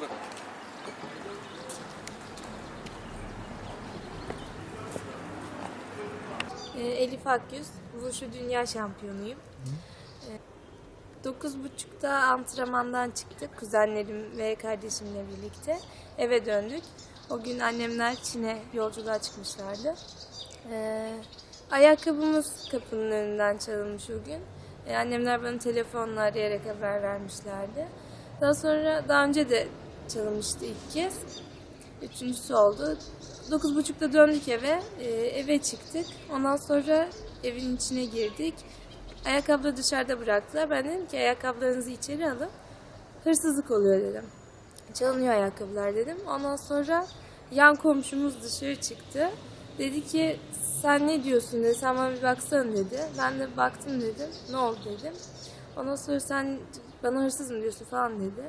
burada. Ee, Elif Akyüz, Wushu Dünya Şampiyonuyum. Ee, Dokuz buçukta antrenmandan çıktık kuzenlerim ve kardeşimle birlikte. Eve döndük. O gün annemler Çin'e yolculuğa çıkmışlardı. Ee, ayakkabımız kapının önünden çalınmış o gün. Ee, annemler bana telefonla arayarak haber vermişlerdi. Daha sonra daha önce de çalınmıştı ilk kez. Üçüncüsü oldu. Dokuz buçukta döndük eve. Ee, eve çıktık. Ondan sonra evin içine girdik. Ayakkabıları dışarıda bıraktılar. Ben dedim ki ayakkabılarınızı içeri alın. Hırsızlık oluyor dedim. Çalınıyor ayakkabılar dedim. Ondan sonra yan komşumuz dışarı çıktı. Dedi ki sen ne diyorsun dedi. Sen bana bir baksana dedi. Ben de baktım dedim. Ne oldu dedim. Ondan sonra sen bana hırsız mı diyorsun falan dedi.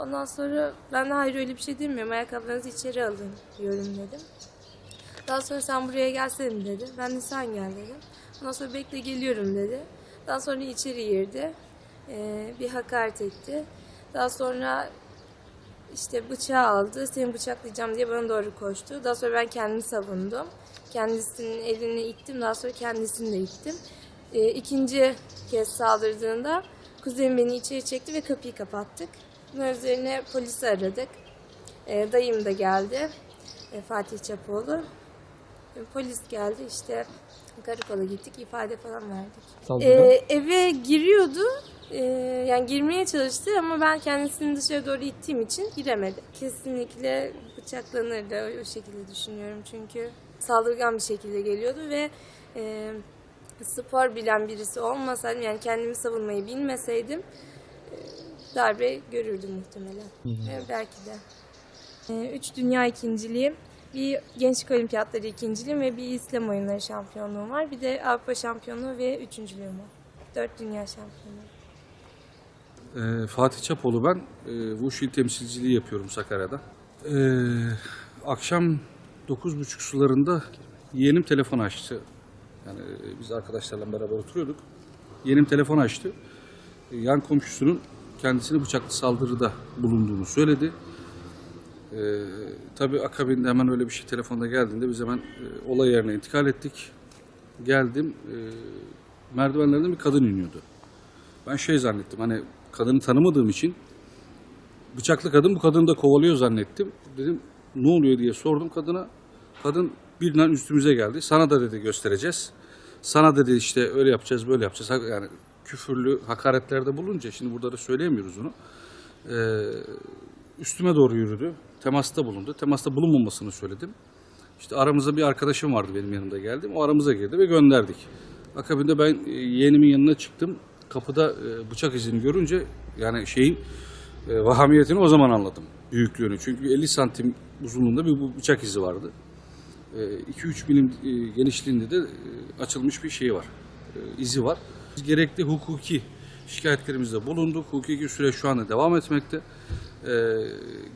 Ondan sonra ben de hayır öyle bir şey demiyorum. Ayakkabılarınızı içeri alın diyorum dedim. Daha sonra sen buraya gelsene dedi. Ben de sen gel dedim. Ondan sonra bekle geliyorum dedi. Daha sonra içeri girdi. Ee, bir hakaret etti. Daha sonra işte bıçağı aldı. Seni bıçaklayacağım diye bana doğru koştu. Daha sonra ben kendimi savundum. Kendisinin elini ittim. Daha sonra kendisini de ittim. Ee, ikinci kez saldırdığında kuzenim beni içeri çekti ve kapıyı kapattık. Bunun üzerine polisi aradık. Ee, dayım da geldi. Ee, Fatih Çapoğlu. Ee, polis geldi işte karakola gittik ifade falan verdik. Ee, eve giriyordu. Ee, yani girmeye çalıştı ama ben kendisini dışarı doğru ittiğim için giremedi. Kesinlikle bıçaklanırdı o, şekilde düşünüyorum çünkü saldırgan bir şekilde geliyordu ve e, spor bilen birisi olmasaydım yani kendimi savunmayı bilmeseydim e, darbe görürdüm muhtemelen. Ve belki de. E, üç dünya ikinciliğim, bir gençlik olimpiyatları ikinciliğim ve bir İslam oyunları şampiyonluğum var. Bir de Avrupa şampiyonluğu ve üçüncülüğüm var. Dört dünya şampiyonluğu. Ee, Fatih Çapoğlu ben. Ee, il temsilciliği yapıyorum Sakarya'da. Ee, akşam 9.30 sularında yeğenim telefon açtı. Yani e, biz arkadaşlarla beraber oturuyorduk. Yeğenim telefon açtı. Ee, yan komşusunun kendisine bıçaklı saldırıda bulunduğunu söyledi. Ee, tabii akabinde hemen öyle bir şey telefonda geldiğinde biz hemen e, olay yerine intikal ettik. Geldim. E, merdivenlerden bir kadın iniyordu. Ben şey zannettim hani kadını tanımadığım için bıçaklı kadın bu kadını da kovalıyor zannettim. Dedim ne oluyor diye sordum kadına. Kadın birden üstümüze geldi. Sana da dedi göstereceğiz. Sana dedi işte öyle yapacağız böyle yapacağız. Yani küfürlü hakaretlerde bulunca şimdi burada da söyleyemiyoruz onu. Ee, üstüme doğru yürüdü. Temasta bulundu. Temasta bulunmamasını söyledim. İşte aramızda bir arkadaşım vardı benim yanımda geldim. O aramıza girdi ve gönderdik. Akabinde ben e, yeğenimin yanına çıktım. Kapıda e, bıçak izini görünce yani şeyin e, vahamiyetini o zaman anladım. Büyüklüğünü. Çünkü 50 santim uzunluğunda bir bıçak izi vardı. 2-3 milim genişliğinde de açılmış bir şey var. izi var. Biz gerekli hukuki şikayetlerimizde bulunduk. Hukuki süreç şu anda devam etmekte. E,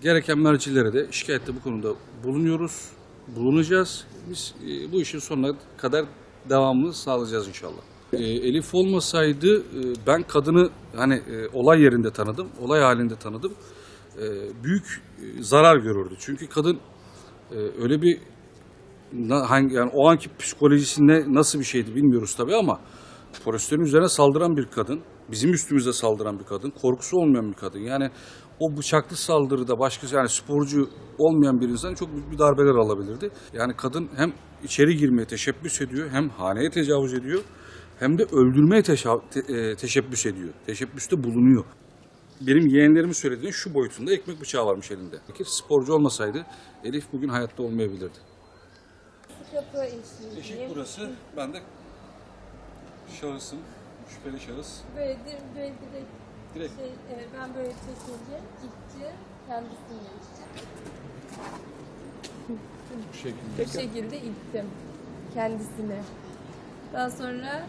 gereken mercilere de şikayette bu konuda bulunuyoruz. Bulunacağız. Biz e, bu işin sonuna kadar devamını sağlayacağız inşallah. E, Elif olmasaydı e, ben kadını hani e, olay yerinde tanıdım, olay halinde tanıdım. E, büyük e, zarar görürdü. Çünkü kadın e, öyle bir hangi yani o anki psikolojisinde nasıl bir şeydi bilmiyoruz tabii ama profesörün üzerine saldıran bir kadın, bizim üstümüze saldıran bir kadın, korkusu olmayan bir kadın. Yani o bıçaklı saldırıda başkası yani sporcu olmayan bir insan çok büyük bir darbeler alabilirdi. Yani kadın hem içeri girmeye teşebbüs ediyor, hem haneye tecavüz ediyor, hem de öldürmeye e, teşebbüs ediyor. Teşebbüste bulunuyor. Benim yeğenlerimin söylediğinin şu boyutunda ekmek bıçağı varmış elinde. Peki sporcu olmasaydı Elif bugün hayatta olmayabilirdi. Kapı eşiği. Eşik burası. Ben de şahısım. Şüpheli şahıs. Böyle, di- böyle direkt, Direkt. şey, e, ben böyle çekince gitti, kendisini itti. Bu şekilde. Bu şekilde ittim kendisine. Daha sonra